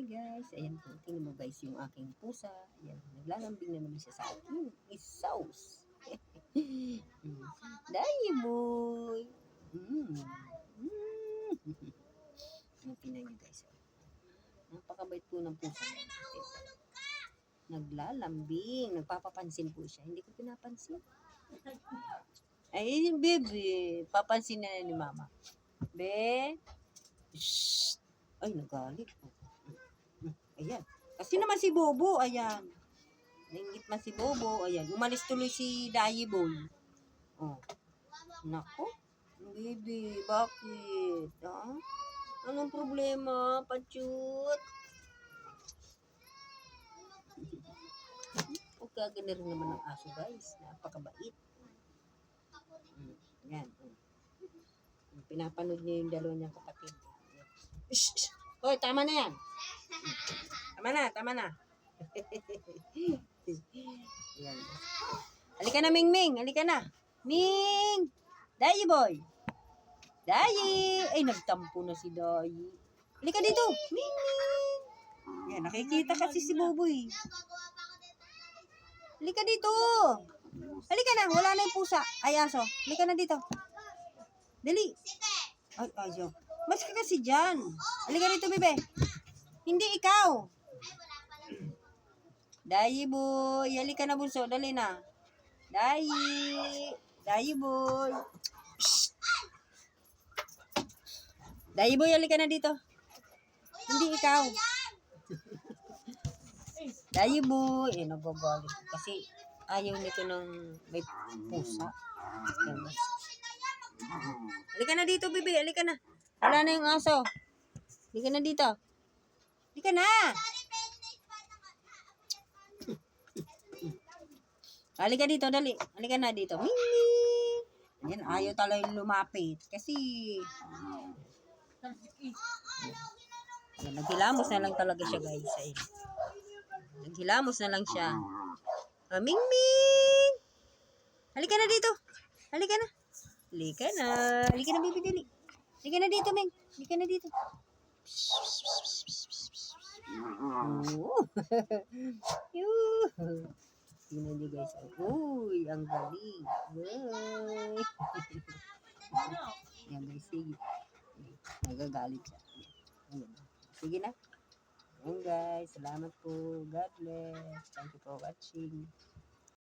Hi guys, ayan po, tingnan mo guys yung aking pusa. Ayan, naglalambing na naman siya sa akin. Isaus. Mm. Dahil boy. Mm. Mm. Yung tingnan niyo guys. oh. Napakabait po ng pusa. Naglalambing. Nagpapapansin po siya. Hindi ko pinapansin. Ay, baby. Papansin na ni mama. Be. Shh. Ay, nagalit po. Ayan. Kasi naman si Bobo, ayan. Naingit man si Bobo, ayan. Umalis tuloy si Dayi Boy. Oh. Nako. Baby, bakit? Ha? Anong problema, Pachut? Huwag kaganda rin naman ng aso, guys. Napakabait. Mm, Yan. Pinapanood niya yung dalawa niyang kapatid. Shh. Hoy, tama na yan. Tama na, tama na. yan. Halika na, Ming Ming. Halika na. Ming! Dayi boy. Dayi! Ay, nagtampo na si Dayi. Halika dito. Ming Ming! Yan, nakikita kasi si Buboy. Halika dito. Halika na, wala na yung pusa. Ay, aso. Halika na dito. Dali. Ay, ayaw. Mas ka kasi dyan. Halika rito, bebe. Hindi ikaw. Dayi, boy. Halika na, bunso. Dali na. Dayi. Dayi, boy. Dayi, boy. Halika na dito. Hindi ikaw. Dayi, boy. Eh, nagagalit. Kasi ayaw nito ng may pusa. Halika na dito, bibi. Halika na. Wala na yung aso. Halika na dito. Halika na. Halika dito, dali. Halika na dito. Mimi. Yan, ayaw talaga lumapit. Kasi, yan, naghilamos na lang talaga siya, guys. Ayun. Naghilamos na lang siya. Ah, Ming Ming! Halika na dito. Halika na. Halika na. Halika na, baby, dali. Halika na dito, Ming. Halika na dito. Oh. Tingnan niyo guys. Uy, ang galing. Uy. Yan guys, sige. Nagagalit siya. Ayan. Sige na. Ayan guys, salamat po. God bless. Thank you for watching.